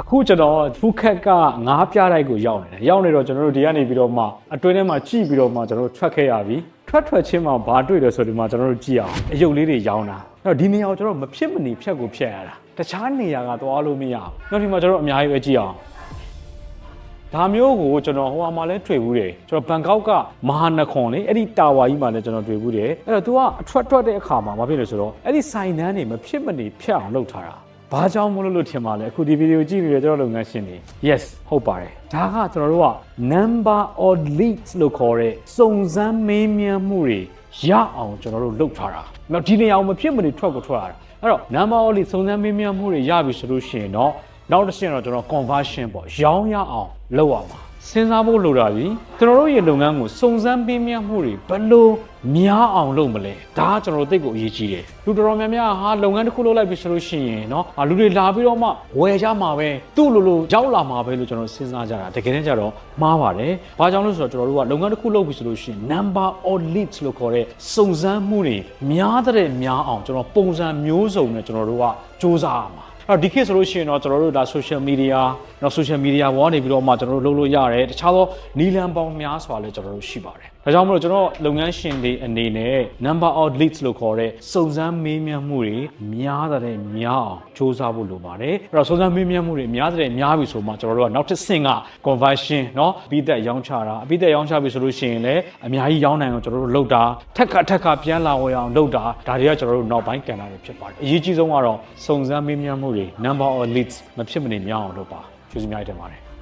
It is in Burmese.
အခုကျွန်တော်ဖူးခက်ကငားပြတိုက်ကိုရောက်နေတယ်ရောက်နေတော့ကျွန်တော်တို့ဒီကနေပြီးတော့မှအတွင်းထဲမှာကြည့်ပြီးတော့မှကျွန်တော်တို့ထွက်ခဲ့ရပြီထွက်ထွက်ချင်းမှာဘာတွေ့လဲဆိုဒီမှာကျွန်တော်တို့ကြည့်အောင်အယုတ်လေးတွေရောင်းတာအဲ့တော့ဒီနေရာကိုကျွန်တော်တို့မဖြစ်မနေဖြတ်ကိုဖြတ်ရတာတခြားနေရာကသွားလို့မရဘူးနောက်ဒီမှာကျွန်တော်တို့အများကြီးပဲကြည့်အောင်ဒါမျိုးကိုကျွန်တော်ဟိုဟာမှာလဲတွေ့ဘူးတယ်ကျွန်တော်ဘန်ကောက်ကမဟာနခွန်လေအဲ့ဒီတာဝါကြီးမှာလဲကျွန်တော်တွေ့ဘူးတယ်အဲ့တော့ तू ကအထွက်ထွက်တဲ့အခါမှာမဖြစ်လို့ဆိုတော့အဲ့ဒီဆိုင်တန်းတွေမဖြစ်မနေဖြတ်အောင်လုပ်ထားတာ ဘာကြောင့်မလို့လို့ထင်ပါလဲအခုဒီဗီဒီယိုကြည့်နေတဲ့ကျွန်တော်လုပ်ငန်းရှင်တွေ yes ဟုတ်ပါတယ်ဒါကကျွန်တော်တို့က number of leads လို့ခေါ်တဲ့စုံစမ်းမေးမြန်းမှုတွေရအောင်ကျွန်တော်တို့လုပ်ထားတာနောက်ဒီနေရာကိုမဖြစ်မနေထွက်ကိုထွက်ရတာအဲ့တော့ number of leads စုံစမ်းမေးမြန်းမှုတွေရပြီဆိုလို့ရှိရင်တော့နောက်တစ်ဆင့်တော့ကျွန်တော် conversion ပေါ့ရောင်းရအောင်လုပ်ရမှာ စဉ်းစားဖို့လိုတာပြီကျွန်တော်တို့ရဲ့လုပ်ငန်းကိုစုံစမ်းပေးမြတ်မှုတွေဘယ်လိုများအောင်လုပ်မလဲဒါကကျွန်တော်တို့သိကိုအရေးကြီးတယ်လူတော်တော်များများဟာလုပ်ငန်းတစ်ခုလုပ်လိုက်ပြီဆိုလို့ရှိရင်เนาะလူတွေလာပြီးတော့မှဝယ်ကြမှာပဲသူ့လိုလိုရောက်လာမှာပဲလို့ကျွန်တော်စဉ်းစားကြတာတကယ်တမ်းကျတော့မှားပါတယ်ဘာကြောင့်လဲဆိုတော့ကျွန်တော်တို့ကလုပ်ငန်းတစ်ခုလုပ်ပြီဆိုလို့ရှိရင် number of leads လို့ခေါ်တဲ့စုံစမ်းမှုတွေများတဲ့များအောင်ကျွန်တော်ပုံစံမျိုးစုံနဲ့ကျွန်တော်တို့ကစူးစမ်းရမှာ အဲ့တော့ဒီခေတ်ဆိုလို့ရှိရင်တော့ကျွန်တော်တို့ဒါ social media နော် social media ဘောကနေပြီးတော့မှကျွန်တော်တို့လုပ်လို့ရတယ်တခြားသောနီလန်ပေါင်းများစွာလည်းကျွန်တော်တို့ရှိပါတယ်ဒါကြောင့်မလို့ကျွန်တော်လုပ်ငန်းရှင်တွေအနေနဲ့ number of leads လို့ခေါ်တဲ့စုံစမ်းမေးမြန်းမှုတွေများတဲ့များအောင်စ조사ဖို့လိုပါတယ်အဲ့တော့စုံစမ်းမေးမြန်းမှုတွေများတဲ့များပြီဆိုမှကျွန်တော်တို့ကနောက်တစ်ဆင့်က conversion နော်အပြီးသက်ရောင်းချတာအပြီးသက်ရောင်းချပြီဆိုလို့ရှိရင်လည်းအများကြီးရောင်းနိုင်အောင်ကျွန်တော်တို့လုပ်တာထက်ခါထက်ခါပြန်လာဝယ်အောင်လုပ်တာဒါတွေကကျွန်တော်တို့နောက်ပိုင်းကန်တာတွေဖြစ်ပါတယ်အရေးကြီးဆုံးကတော့စုံစမ်းမေးမြန်းမှုတွေ number of leads မဖြစ်မနေများအောင်လုပ်ပါကျေးဇူးများတင်ပါတယ်